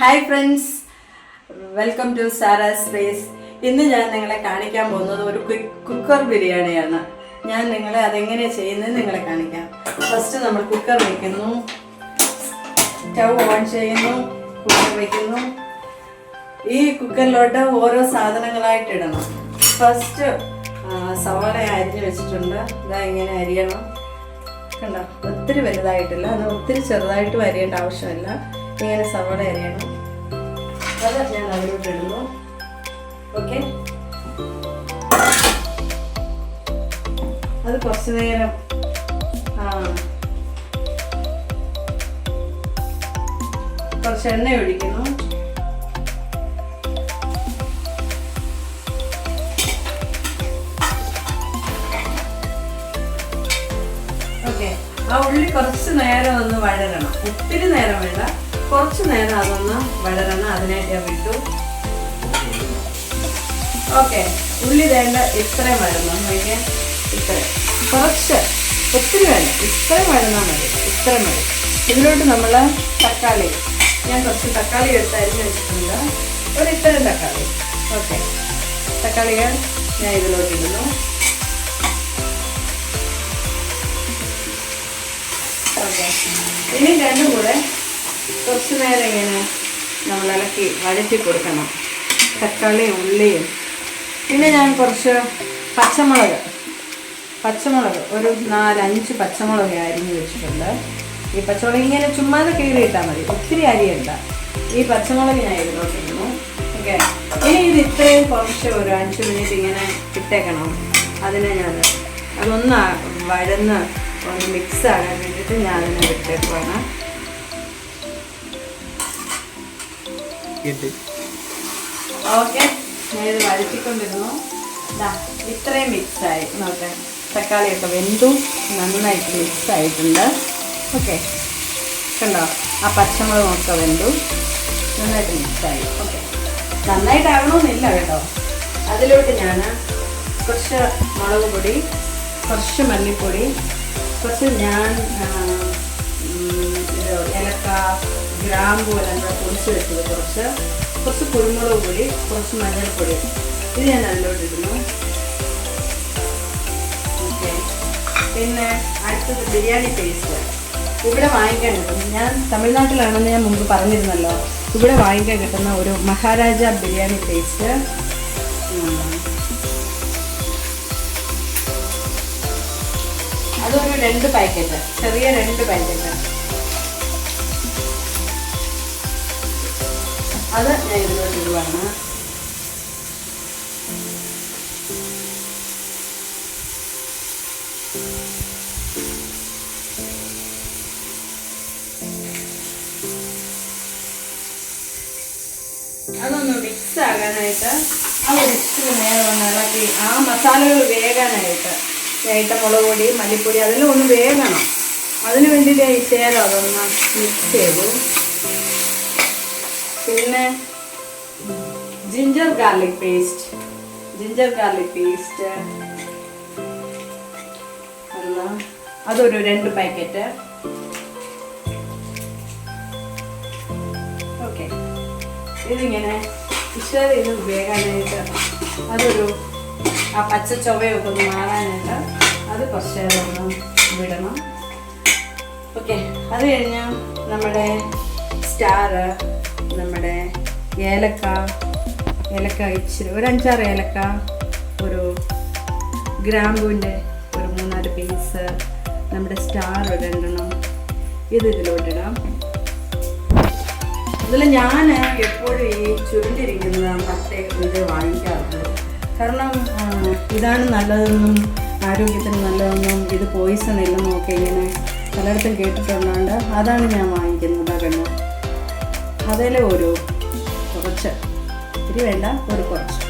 Hi friends welcome to Sara space ഇന്ന് ഞാൻ നിങ്ങളെ കാണിക്കാൻ പോകുന്നത് ഒരു കുക്കർ ബിരിയാണിയാണ്. ഞാൻ നിങ്ങളെ അതെങ്ങനെ ചെയ്യുന്നത് നിങ്ങളെ കാണിക്കാം. ഫസ്റ്റ് നമ്മൾ കുക്കർ വയ്ക്കുന്നു സ്റ്റൗ ഓൺ ചെയ്യുന്നു. കുക്കർ വയ്ക്കുന്നു ഈ കുക്കറിലോട്ട് ഓരോ സാധനങ്ങളായിട്ട് ഇടണം. ഫസ്റ്റ് സവാള അരിഞ്ഞ് വെച്ചിട്ടുണ്ട്. ഇതാ ഇങ്ങനെ അരിയണം. കണ്ടോ? ഒത്തിരി വലുതായിട്ടില്ല. അത് ഒത്തിരി ചെറുതായിട്ട് അരിയേണ്ട ആവശ്യമില്ല. ഇങ്ങനെ സവാള അരിയണം. അത് ഞാൻ അതിലോട്ട് ഇടുന്നു. ഓക്കെ അത് കുറച്ച് നേരം ആ കുറച്ച് എണ്ണ ഒഴിക്കുന്നു ആ ഉള്ളി കുറച്ച് നേരം ഒന്ന് വഴരണം ഒത്തിരി നേരം വേണ്ട. കുറച്ച് നേരം അതൊന്ന് വളരണം അതിനായിട്ട് ഞാൻ വിട്ടു ഓക്കെ ഉള്ളി വേണ്ട ഇത്രയും വരണം അതിന്റെ ഇത്രയും. കുറച്ച് ഒത്തിരി വേണ്ട ഇത്രയും വഴന്നാൽ മതി ഇത്രയും മതി. ഇതിലോട്ട് നമ്മൾ തക്കാളി ഞാൻ കുറച്ച് തക്കാളി എടുത്ത് അരിഞ്ഞ് വെച്ചിട്ടുണ്ട്. ഒരു ഇത്രയും തക്കാളി. ഓക്കെ തക്കാളികൾ ഞാൻ ഇതിലോട്ട് ഇടുന്നു. ഓക്കെ. ഇനി രണ്ടും കൂടെ കുറച്ച് നേരം ഇങ്ങനെ നമ്മൾ ഇളക്കി വഴറ്റി കൊടുക്കണം. തക്കാളിയും ഉള്ളിയും. പിന്നെ ഞാൻ കുറച്ച് പച്ചമുളക്. പച്ചമുളക്. ഒരു നാലഞ്ച് പച്ചമുളക് അരിഞ്ഞ് വെച്ചിട്ടുണ്ട്. ഈ പച്ചമുളക് ഇങ്ങനെ ചുമ്മാതെ കീറിയിട്ടാൽ മതി. ഒത്തിരി അരിയണ്ട. ഈ പച്ചമുളക് ഞാൻ ഇതിലോട്ടിരുന്നു ഓക്കെ. ഇനി ഇത് ഇത്രയും കുറച്ച് ഒരു അഞ്ച് മിനിറ്റ് ഇങ്ങനെ ഇട്ടേക്കണം. അതിനെ ഞാൻ അതൊന്ന് വഴന്ന് ഒന്ന് മിക്സ് ആകാൻ വേണ്ടിയിട്ട് ഞാൻ അതിനെ വിട്ടേക്കുവാണ് ഓക്കെ. ഞാനിത് വഴറ്റിക്കൊണ്ടിരുന്നു ഇത്രയും മിക്സായി. നോക്കെ തക്കാളിയൊക്കെ വെന്തു. നന്നായിട്ട് മിക്സ് ആയിട്ടുണ്ട് ഓക്കെ. കണ്ടോ? ആ പച്ചമുളകൊക്കെ വെന്തു. നന്നായിട്ട് മിക്സായി. ഓക്കെ. നന്നായിട്ടാകണമെന്നില്ല കേട്ടോ. അതിലോട്ട് ഞാൻ കുറച്ച് മുളക് പൊടി കുറച്ച് മല്ലിപ്പൊടി കുറച്ച് ഞാൻ ഏലക്ക ഗ്രാമ്പു എല്ലാം കൂടെ പൊടിച്ച് വെച്ചത് കുറച്ച്. കുറച്ച് കുരുമുളക് പൊടി കുറച്ച് മഞ്ഞൾപ്പൊടി. ഇത് ഞാൻ അതിലോട്ട് ഇടുന്നു. ഓക്കെ. പിന്നെ അടുത്തത് ബിരിയാണി പേസ്റ്റ്. ഇവിടെ വാങ്ങിക്കാൻ കിട്ടും. ഞാൻ തമിഴ്നാട്ടിലാണെന്ന് ഞാൻ മുമ്പ് പറഞ്ഞിരുന്നല്ലോ. ഇവിടെ വാങ്ങിക്കാൻ കിട്ടുന്ന ഒരു മഹാരാജ ബിരിയാണി പേസ്റ്റ്. അതൊരു രണ്ട് പാക്കറ്റ്. ചെറിയ രണ്ട് പാക്കറ്റ്. അത് ഞാൻ ഇതിലോട്ട് ഇടുവാണ്. അതൊന്ന് മിക്സ് ആകാനായിട്ട് ആ ഇച്ചിരി നേരെ ഒന്ന് ഇളക്കി ആ മസാലകൾ വേകാനായിട്ട് ഏട്ട മുളക് പൊടി മല്ലിപ്പൊടി അതെല്ലാം ഒന്ന് വേകണം. അതിന് വേണ്ടിയിട്ട് ഈ ചേരം അതൊന്ന് മിക്സ് ചെയ്തു. പിന്നെ ginger garlic paste ginger garlic paste അതൊരു രണ്ട് പാക്കറ്റ് ഓക്കെ ഇതിങ്ങനെ ഇഷ്ടം ഇത് വേകാനായിട്ട് അതൊരു ആ പച്ച ചൊവയൊക്കെ ഒന്ന് മാറാനായിട്ട് അത് കുറച്ച് നേരം വിടണം. ഓക്കെ അത് കഴിഞ്ഞ് നമ്മുടെ സ്റ്റാർ ഏലക്ക ഏലക്ക ഇച്ചിരി ഒരു അഞ്ചാറ് ഏലക്ക ഒരു ഗ്രാമ്പൂവിന്റെ ഒരു മൂന്നാൽ പീസ് നമ്മുടെ സ്റ്റാർ ഒരു രണ്ടെണ്ണം ഇത് ഇതിലോട്ടിടാം അതിൽ ഞാൻ എപ്പോഴും ഈ ചുരുണ്ടിരിക്കുന്ന മറ്റേ ഇത് വാങ്ങിക്കാറുണ്ട്. കാരണം ഇതാണ് നല്ലതെന്നും ആരോഗ്യത്തിന് നല്ലതെന്നും ഇത് പോയിസൺ ഇല്ലെന്നും ഒക്കെ ഇങ്ങനെ പലയിടത്തും കേട്ടിട്ടുള്ളതുകൊണ്ട് അതാണ് ഞാൻ വാങ്ങിക്കുന്നത് കണ്ണു അതിൽ ഒരു ഇത്തിരി വേണ്ട ഒരു കുറച്ച്.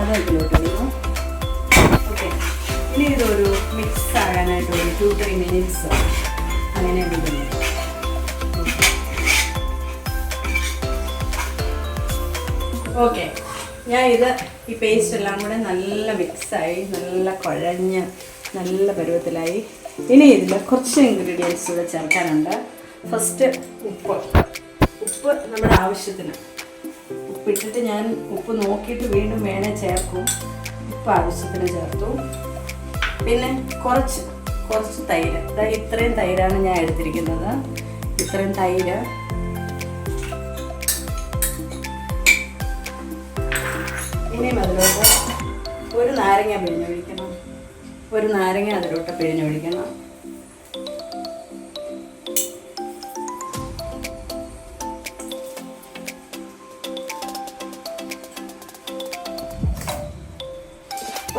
അത് അതിലോട്ട് വരുന്നു ഓക്കെ ഇനി ഇതൊരു മിക്സ് ആകാനായിട്ട് ഒരു ടു ത്രീ മിനിറ്റ്സ് അങ്ങനെ വിടുന്നു ഓക്കെ ഞാൻ ഇത് ഈ പേസ്റ്റ് എല്ലാം കൂടെ നല്ല മിക്സായി നല്ല കുഴഞ്ഞ് നല്ല പരുവത്തിലായി. ഇനി ഇതിൽ കുറച്ച് ഇൻഗ്രീഡിയൻസ് കൂടെ ചേർക്കാനുണ്ട്. ഫസ്റ്റ് ഉപ്പ്. ഉപ്പ് നമ്മുടെ ആവശ്യത്തിന്. ഉപ്പിട്ടിട്ട് ഞാൻ ഉപ്പ് നോക്കിയിട്ട് വീണ്ടും വേണേ ചേർക്കും. ഉപ്പ് ആവശ്യത്തിന് ചേർത്തു. പിന്നെ കുറച്ച് കുറച്ച് തൈര്. അതായത് ഇത്രയും തൈരാണ് ഞാൻ എടുത്തിരിക്കുന്നത്. ഇത്രയും തൈര്. ഇനിയും അതിലോട്ട് ഒരു നാരങ്ങ പിഴിഞ്ഞൊഴിക്കണം. ഒരു നാരങ്ങ അതിലോട്ട് പിഴിഞ്ഞൊഴിക്കണം.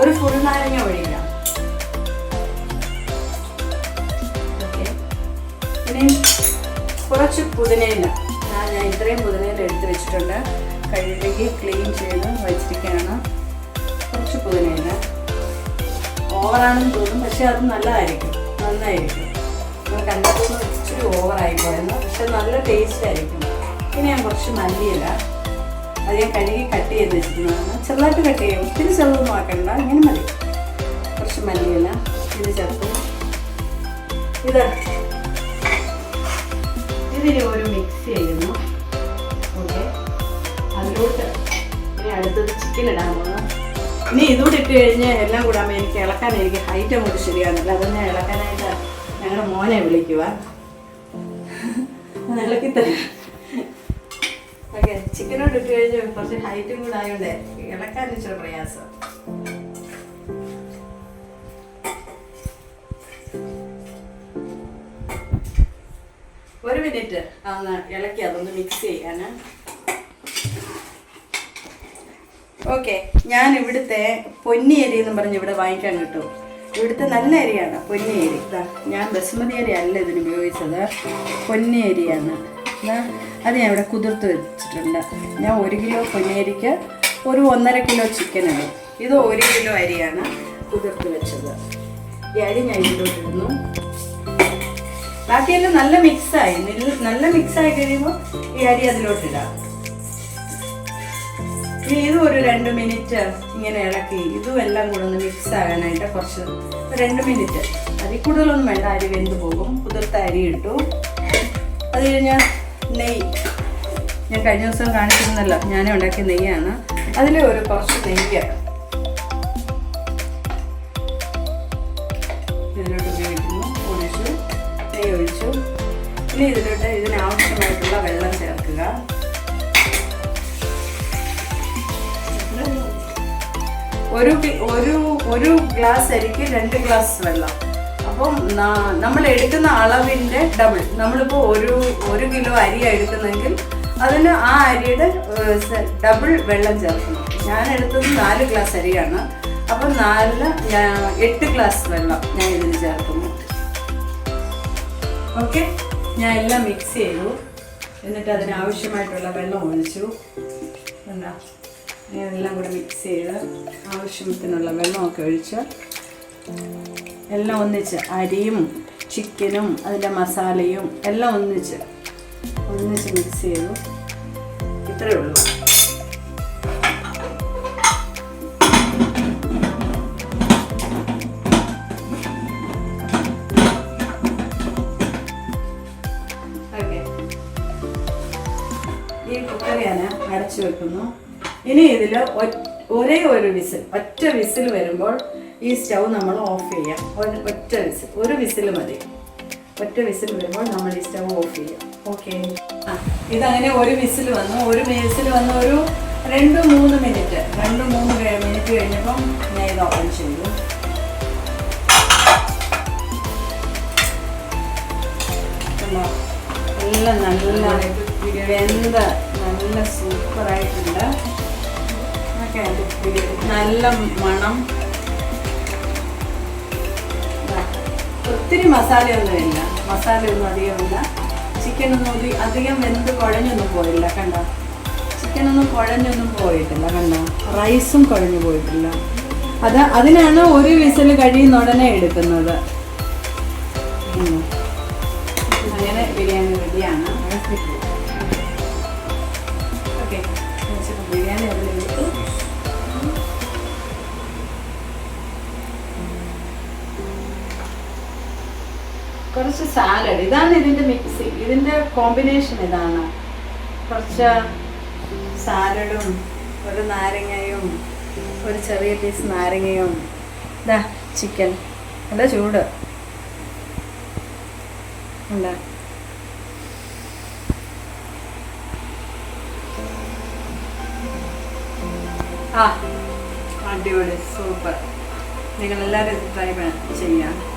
ഒരു ഫുൾ നാരങ്ങ ഒഴിയില്ല ഇനി കുറച്ച് പുതിനയില ഞാൻ ഇത്രയും പുതിനയില എടുത്ത് വെച്ചിട്ടുണ്ട്. കഴുകി ക്ലീൻ ചെയ്ത് വെച്ചിരിക്കുകയാണ്. കുറച്ച് പുതിനയില ഓവറാണെന്ന് തോന്നും പക്ഷെ അത് നല്ലതായിരിക്കും. നന്നായിരിക്കും. നമുക്ക് അന്നത്തെ ഇച്ചിരി ഓവറായി പോയെന്ന് പക്ഷെ നല്ല ടേസ്റ്റ് ആയിരിക്കും. ഇനി ഞാൻ കുറച്ച് മല്ലിയില. അത് ഞാൻ കഴുകി കട്ട് ചെയ്ത് വെച്ചിരുന്നതാണ് ചെറുതായിട്ട് കട്ട് ചെയ്യാം. ഒത്തിരി ചെറുതൊന്നും ആക്കണ്ട. ഇങ്ങനെ മതി. കുറച്ച് മല്ലിയില ഇത് ചേർത്ത്. ഇത്. ഇതിന് ഒരു മിക്സ് ചെയ്യുന്നു. ഓക്കെ. അതിലോട്ട് ഇനി അടുത്തത് ചിക്കൻ ഇടാൻ പോകുന്നു ഇനി ഇതുകൂടെ ഇട്ട് കഴിഞ്ഞാൽ എല്ലാം കൂടാകുമ്പോൾ എനിക്ക് ഇളക്കാൻ എനിക്ക് ഹൈറ്റ് അങ്ങോട്ട് ശരിയാകുന്നില്ല അതൊന്ന് ഇളക്കാനായിട്ട് ഞങ്ങളുടെ മോനെ വിളിക്കുക ഇളക്കി തരാം. ചിക്കനോട് ഇട്ട് കഴിഞ്ഞ് കുറച്ച് ഹൈറ്റും കൂടെ ആയതുകൊണ്ട് ഇളക്കാൻ ഇച്ചിരി പ്രയാസം. ഒരു മിനിറ്റ്. അന്ന് ഇളക്കി അതൊന്ന് മിക്സ് ചെയ്യാന്. ഓക്കെ ഞാൻ ഇവിടുത്തെ പൊന്നി അരി എന്ന് പറഞ്ഞ് ഇവിടെ വാങ്ങിക്കാൻ കിട്ടും. ഇവിടുത്തെ നല്ല അരിയാണ് പൊന്നി അരി. ഞാൻ ബസുമതി അരി അല്ല ഇതിന് ഉപയോഗിച്ചത്. പൊന്നി അരിയാണ്. അത് ഞാൻ ഇവിടെ കുതിർത്ത് വെച്ചിട്ടുണ്ട്. ഞാൻ ഒരു കിലോ പൊന്നേരിക്ക് ഒരു ഒന്നര കിലോ ചിക്കൻ ഇടും. ഇത് ഒരു കിലോ അരിയാണ് കുതിർത്ത് വെച്ചത്. ഈ അരി ഞാൻ ഇതിലോട്ടിരുന്നു ബാക്കിയെല്ലാം നല്ല മിക്സായി നല്ല മിക്സായി കഴിയുമ്പോൾ ഈ അരി അതിലോട്ടിടാം ഇനി ഇതും ഒരു രണ്ട് മിനിറ്റ് ഇങ്ങനെ ഇളക്കി. ഇതും എല്ലാം കൂടെ ഒന്ന് മിക്സ് ആകാനായിട്ട് കുറച്ച് രണ്ട് മിനിറ്റ് അതിൽ കൂടുതലൊന്നും വേണ്ട. അരി വെന്ത് പോകും. കുതിർത്ത അരി ഇട്ടു. അത് കഴിഞ്ഞാൽ നെയ്യ്. ഞാൻ കഴിഞ്ഞ ദിവസം കാണിച്ചിരുന്നല്ലോ ഞാൻ ഉണ്ടാക്കിയ നെയ്യാണ്. അതിൽ ഒരു കുറച്ച് നെയ്യ് ഇതിലോട്ട് ഉപയോഗിക്കുന്നു. ഒഴിച്ചു. നെയ്യ് ഒഴിച്ചു. ഇനി ഇതിലോട്ട് ഇതിനാവശ്യമായിട്ടുള്ള വെള്ളം ചേർക്കുക. ഒരു ഒരു ഒരു ഗ്ലാസ് അരിക്ക് രണ്ട് ഗ്ലാസ് വെള്ളം. അപ്പം നമ്മൾ എടുക്കുന്ന അളവിന്റെ ഡബിൾ നമ്മളിപ്പോൾ ഒരു ഒരു കിലോ അരി എടുക്കുന്നെങ്കിൽ അതിന് ആ അരിയുടെ ഡബിൾ വെള്ളം ചേർക്കണം. ഞാൻ എടുത്തത് നാല് ഗ്ലാസ് അരിയാണ്. അപ്പം നാല് ഞാൻ- എട്ട് ഗ്ലാസ് വെള്ളം ഞാൻ ഇതിന് ചേർക്കുന്നു. ഓക്കെ ഞാൻ എല്ലാം മിക്സ് ചെയ്തു. എന്നിട്ട് അതിനാവശ്യമായിട്ടുള്ള വെള്ളം ഒഴിച്ചു. എന്താ ഞാൻ എല്ലാം കൂടെ മിക്സ് ചെയ്ത് ആവശ്യത്തിനുള്ള വെള്ളമൊക്കെ ഒഴിച്ച് എല്ലാം ഒന്നിച്ച് അരിയും ചിക്കനും അതിന്റെ മസാലയും എല്ലാം ഒന്നിച്ച് ഒന്നിച്ച് മിക്സ് ചെയ്തു. ഇത്രയേ ഉള്ളൂ. ഈ കുക്കറിയാണ് അടച്ചു വെക്കുന്നു. ഇനി ഇതിൽ ഒരേ ഒരു വിസിൽ ഒറ്റ വിസിൽ വരുമ്പോൾ ഈ സ്റ്റൗ നമ്മൾ ഓഫ് ചെയ്യാം. ഒറ്റ വിസിൽ ഒരു വിസിൽ മതി. ഒറ്റ വിസിൽ വരുമ്പോൾ നമ്മൾ ഈ സ്റ്റൗ ഓഫ് ചെയ്യാം. ഓക്കെ? ആ ഇതങ്ങനെ ഒരു വിസിൽ വന്നു. ഒരു വിസിൽ വന്ന ഒരു രണ്ട് മൂന്ന് മിനിറ്റ് രണ്ട് മൂന്ന് മിനിറ്റ് കഴിഞ്ഞപ്പം ഞാൻ ഇത് ഓപ്പൺ ചെയ്തു? എല്ലാം നല്ല വെന്ത നല്ല സൂപ്പറായിട്ടുണ്ട്. നല്ല മണം. ഒത്തിരി മസാലയൊന്നുമില്ല മസാലയൊന്നും അധികമില്ല ചിക്കനൊന്നും ഒരു അധികം വെന്ത് കുഴഞ്ഞൊന്നും പോയില്ല കണ്ടോ? ചിക്കനൊന്നും കുഴഞ്ഞൊന്നും പോയിട്ടില്ല കണ്ടോ? റൈസും കുഴഞ്ഞു പോയിട്ടില്ല. അത് അതിനാണ് ഒരു വിസിൽ കഴിയുന്ന ഉടനെ എടുക്കുന്നത്. അങ്ങനെ ബിരിയാണി റെഡിയാണ്. ഓക്കെ ബിരിയാണി കുറച്ച് സാലഡ് ഇതാണ് ഇതിന്റെ മിക്സ് ഇതിന്റെ കോമ്പിനേഷൻ ഇതാണ്. കുറച്ച് സാലഡും ഒരു നാരങ്ങയും ഒരു ചെറിയ പീസ് നാരങ്ങയും. ഇതാ ചിക്കൻ എന്താ ചൂട്. ഉണ്ട്. ആ അടിപൊളി. സൂപ്പർ. നിങ്ങളെല്ലാവരും ട്രൈ ചെയ്യാം.